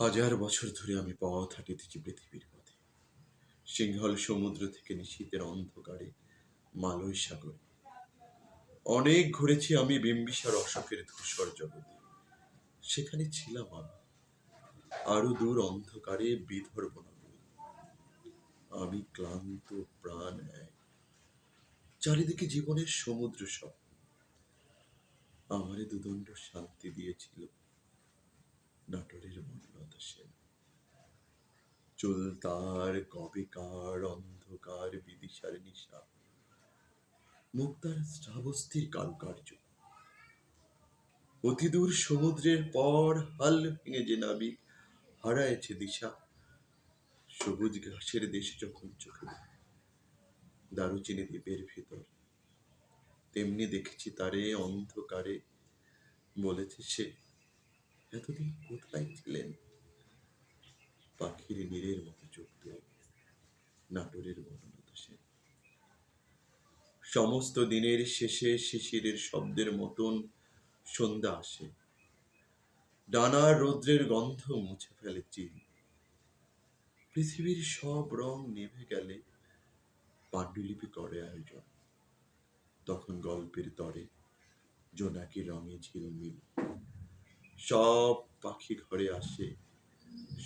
হাজার বছর ধরে আমি পথ হাঁটিতেছি পৃথিবীর পথে। সিংহল সমুদ্র থেকে নিশীতের অন্ধকারে, মালয় সাগরে। অনেক ঘুরেছি আমি বিম্বিসার অশোকের ধূসর জগতে। সেখানে ছিলাম আমি। আরও দূর অন্ধকারে নগরে আমি ক্লান্ত প্রাণ এক। চারিদিকে জীবনের সমুদ্র সব। আমারে দুদণ্ড শান্তি দিয়েছিল নাটোরের মনলতা সেন চুল তার কবেকার, অন্ধকার, বিদিশার নিশা। মুক্তার শ্রাবস্তির কারুকার্য অতিদূর সমুদ্রের পর হাল ভেঙে যে নাবিক, হারায়েছে দিশা। সবুজ ঘাসের দেশে যখন চোখে দারুচিনি দ্বীপের ভেতর। তেমনি দেখেছি তারে অন্ধকারে, বলেছে সে, এতদিন কোথায় ছিলেন? পাখির নীরের মতো চোখ দুই নাটোরের বনলতা সেন। সমস্ত দিনের শেষে শিশিরের শব্দের মতন সন্ধ্যা আসে। ডানার রৌদ্রের গন্ধ মুছে ফেলে চিল। পৃথিবীর সব রং নিভে গেলে পাণ্ডুলিপি করে আয়োজন। তখন গল্পের তরে জোনাকি রঙে ঝিলমিল। সব পাখি ঘরে আসে